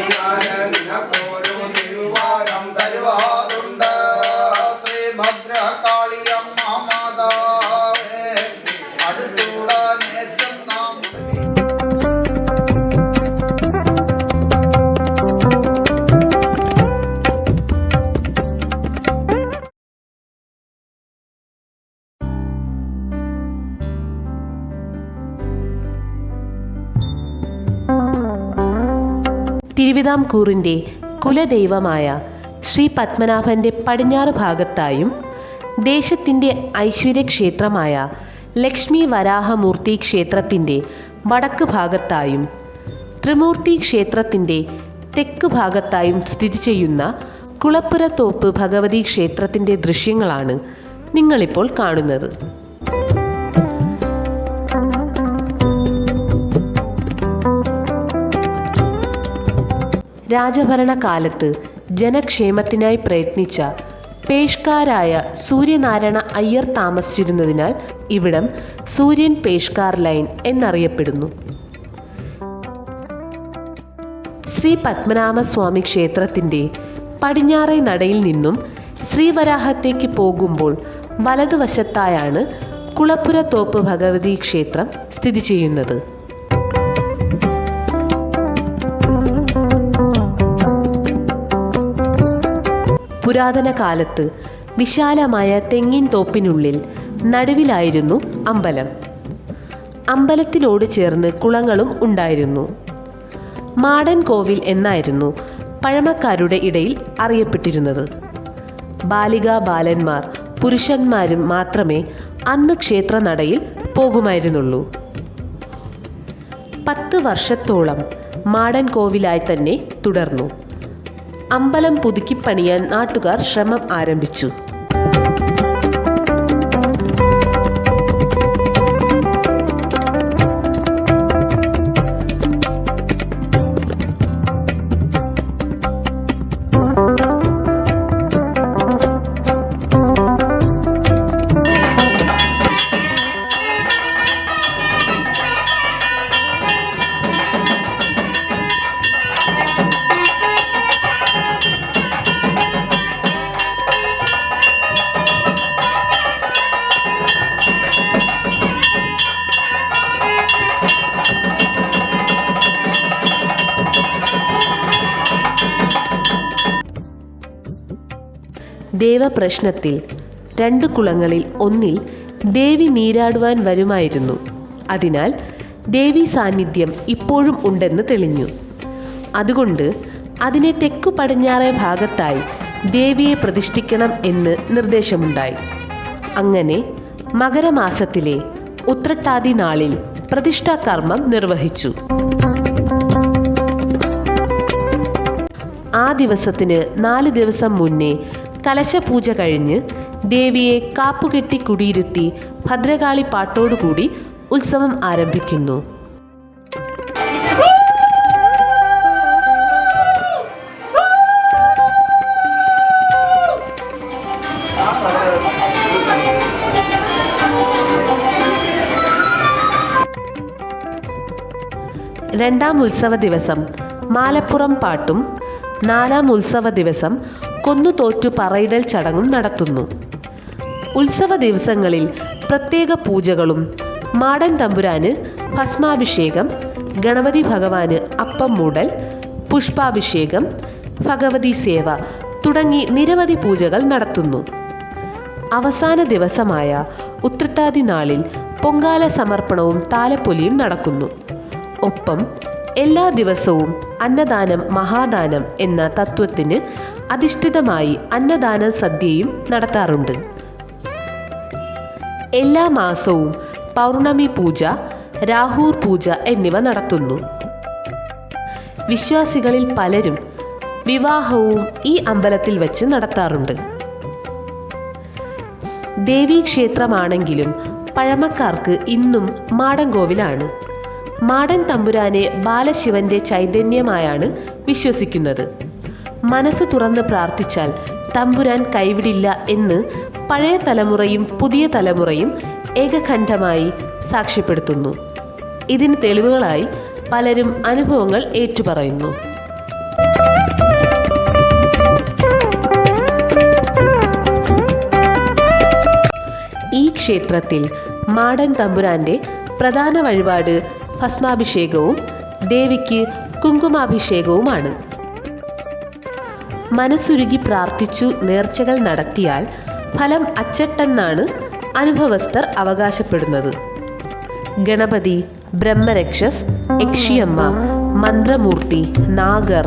Hare തിരുവിതാംകൂറിന്റെ കുലദൈവമായ ശ്രീ പത്മനാഭന്റെ പടിഞ്ഞാറ് ഭാഗത്തായും ദേശത്തിന്റെ ഐശ്വര്യക്ഷേത്രമായ ലക്ഷ്മി വരാഹമൂർത്തി ക്ഷേത്രത്തിന്റെ വടക്ക് ഭാഗത്തായും ത്രിമൂർത്തി ക്ഷേത്രത്തിന്റെ തെക്ക് ഭാഗത്തായും സ്ഥിതി ചെയ്യുന്ന കുളപ്പുരത്തോപ്പ് ഭഗവതി ക്ഷേത്രത്തിന്റെ ദൃശ്യങ്ങളാണ് നിങ്ങളിപ്പോൾ കാണുന്നത്. രാജഭരണകാലത്ത് ജനക്ഷേമത്തിനായി പ്രയത്നിച്ച പേഷ്കാരായ സൂര്യനാരായണ അയ്യർ താമസിച്ചിരുന്നതിനാൽ ഇവിടം സൂര്യൻ പേഷ്കാർ ലൈൻ എന്നറിയപ്പെടുന്നു. ശ്രീ പത്മനാഭസ്വാമി ക്ഷേത്രത്തിന്റെ പടിഞ്ഞാറേ നടയിൽ നിന്നും ശ്രീവരാഹത്തേക്ക് പോകുമ്പോൾ വലതുവശത്തായാണ് കുളപ്പുര തോപ്പ് ഭഗവതി ക്ഷേത്രം സ്ഥിതി ചെയ്യുന്നത്. പുരാതന കാലത്ത് വിശാലമായ തെങ്ങിൻ തോപ്പിനുള്ളിൽ നടുവിലായിരുന്നു അമ്പലം. അമ്പലത്തിനോട് ചേർന്ന് കുളങ്ങളും ഉണ്ടായിരുന്നു. മാടൻ കോവിൽ എന്നായിരുന്നു പഴമക്കാരുടെ ഇടയിൽ അറിയപ്പെട്ടിരുന്നത്. ബാലികാ ബാലന്മാർ പുരുഷന്മാരും മാത്രമേ അന്ന് ക്ഷേത്ര നടയിൽ പോകുമായിരുന്നുള്ളൂ. പത്ത് വർഷത്തോളം മാടൻ കോവിലായി തന്നെ തുടർന്നു. അമ്പലം പുതുക്കിപ്പണിയാൻ നാട്ടുകാർ ശ്രമം ആരംഭിച്ചു ദേവപ്രശ്നത്തിൽ രണ്ട് കുളങ്ങളിൽ ഒന്നിൽ ദേവി നീരാടുവാൻ വരുമായിരുന്നു. അതിനാൽ ദേവി സാന്നിധ്യം ഇപ്പോഴും ഉണ്ടെന്ന് തെളിഞ്ഞു. അതുകൊണ്ട് അതിനെ തെക്കു പടിഞ്ഞാറേ ഭാഗത്തായി ദേവിയെ പ്രതിഷ്ഠിക്കണം എന്ന് നിർദ്ദേശമുണ്ടായി. അങ്ങനെ മകരമാസത്തിലെ ഉത്രട്ടാതി നാളിൽ പ്രതിഷ്ഠാകർമ്മം നിർവഹിച്ചു. ആ ദിവസത്തിന് നാല് ദിവസം മുന്നേ കലശപൂജ കഴിഞ്ഞ് ദേവിയെ കാപ്പുകെട്ടി കുടിയിരുത്തി ഭദ്രകാളി പാട്ടോടുകൂടി ഉത്സവം ആരംഭിക്കുന്നു. രണ്ടാം ഉത്സവ ദിവസം മാലപ്പുറം പാട്ടും നാലാം ഉത്സവ ദിവസം കൊന്നുതോറ്റു പറയിടൽ ചടങ്ങും നടത്തുന്നു. ഉത്സവ ദിവസങ്ങളിൽ പ്രത്യേക പൂജകളും മാടൻ തമ്പുരാന് ഭസ്മാഭിഷേകം ഗണപതി ഭഗവാന് അപ്പം മൂടൽ പുഷ്പാഭിഷേകം ഭഗവതി സേവ തുടങ്ങി നിരവധി പൂജകൾ നടത്തുന്നു. അവസാന ദിവസമായ ഉത്രട്ടാതി നാളിൽ പൊങ്കാല സമർപ്പണവും താലപ്പൊലിയും നടക്കുന്നു. ഒപ്പം എല്ലാ ദിവസവും അന്നദാനം മഹാദാനം എന്ന തത്വത്തിന് അധിഷ്ഠിതമായി അന്നദാന സദ്യയും നടത്താറുണ്ട്. എല്ലാ മാസവും പൗർണമി പൂജ രാഹൂർ പൂജ എന്നിവ നടത്തുന്നു. വിശ്വാസികളിൽ പലരും വിവാഹവും ഈ അമ്പലത്തിൽ വച്ച് നടത്താറുണ്ട്. ദേവീക്ഷേത്രമാണെങ്കിലും പഴമക്കാർക്ക് ഇന്നും മാടൻകോവിലാണ്. മാടൻ തമ്പുരാനെ ബാലശിവന്റെ ചൈതന്യമായാണ് വിശ്വസിക്കുന്നത്. മനസ്സ് തുറന്ന് പ്രാർത്ഥിച്ചാൽ തമ്പുരാൻ കൈവിടില്ല എന്ന് പഴയ തലമുറയും പുതിയ തലമുറയും ഏകഖണ്ഡമായി സാക്ഷ്യപ്പെടുത്തുന്നു. ഇതിന് തെളിവുകളായി പലരും അനുഭവങ്ങൾ ഏറ്റുപറയുന്നു. ഈ ക്ഷേത്രത്തിൽ മാടൻ തമ്പുരാന്റെ പ്രധാന വഴിപാട് ഭസ്മാഭിഷേകവും ദേവിക്ക് കുങ്കുമാഭിഷേകവുമാണ്. മനസ്സുരുകി പ്രാർത്ഥിച്ചു നേർച്ചകൾ നടത്തിയാൽ ഫലം അച്ചട്ടെന്നാണ് അനുഭവസ്ഥർ അവകാശപ്പെടുന്നത്. ഗണപതി ബ്രഹ്മരക്ഷസ് യക്ഷിയമ്മ മന്ത്രമൂർത്തി നാഗർ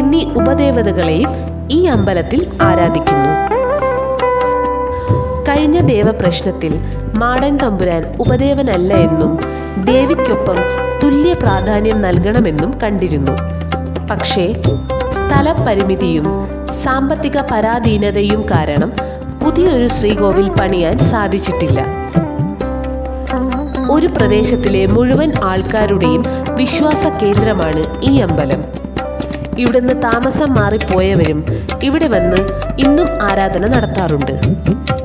എന്നീ ഉപദേവതകളെയും ഈ അമ്പലത്തിൽ ആരാധിക്കുന്നു. കഴിഞ്ഞ ദേവപ്രശ്നത്തിൽ മാടൻ തമ്പുരാൻ ഉപദേവനല്ല എന്നും ദേവിക്കൊപ്പം തുല്യ പ്രാധാന്യം നൽകണമെന്നും കണ്ടിരുന്നു. പക്ഷേ സ്ഥലപരിമിതിയും സാമ്പത്തിക പരാധീനതയും കാരണം പുതിയൊരു ശ്രീകോവിൽ പണിയാൻ സാധിച്ചിട്ടില്ല. ഒരു പ്രദേശത്തിലെ മുഴുവൻ ആൾക്കാരുടെയും വിശ്വാസ കേന്ദ്രമാണ് ഈ അമ്പലം. ഇവിടുന്ന് താമസം മാറിപ്പോയവരും ഇവിടെ വന്ന് ഇന്നും ആരാധന നടത്താറുണ്ട് ോ.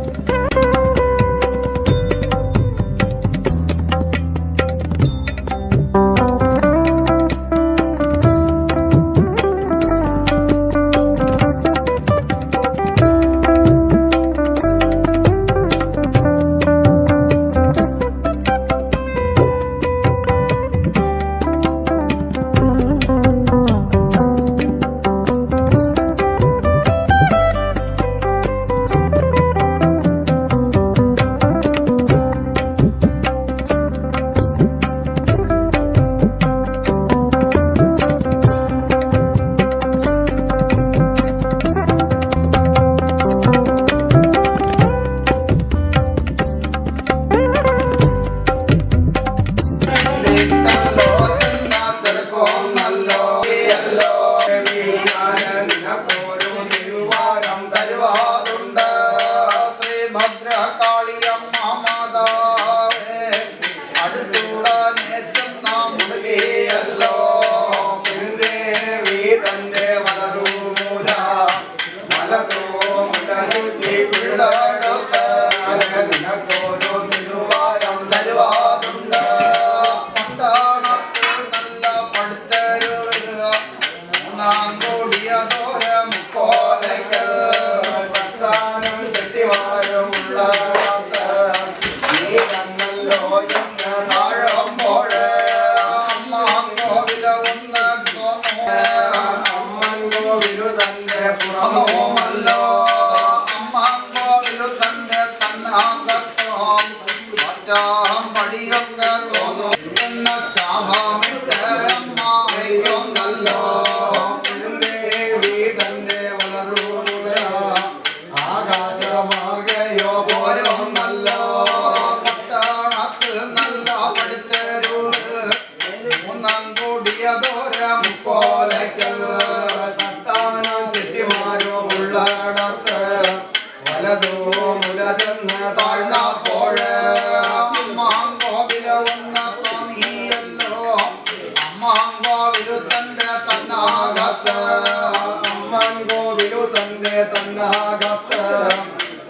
തന്നാകത്തോ മറ്റാം പടിയൊക്കെ തന്റെ തന്നാകത്ത്. അമ്മൻകോവിലു തന്റെ തന്നാകത്ത്.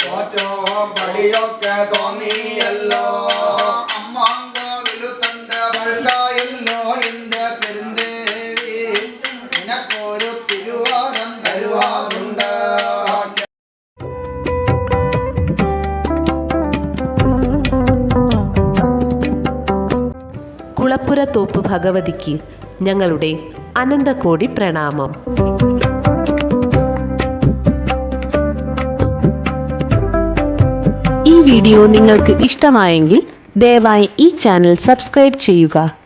തോറ്റോ പടിയൊക്കെ തോന്നിയല്ലോ. അമ്മാങ്കോവിലു തന്റെ വഴുകായല്ലോ എന്റെ പെരുന്തേവി. നിനക്കൊരു തിരുവാരം തരുവാറുണ്ട്. കുളപ്പുരത്തോപ്പ് ഭഗവതിക്ക് ഞങ്ങളുടെ അനന്തകോടി പ്രണാമം. ഈ വീഡിയോ നിങ്ങൾക്ക് ഇഷ്ടമായെങ്കിൽ ദയവായി ഈ ചാനൽ സബ്സ്ക്രൈബ് ചെയ്യുക.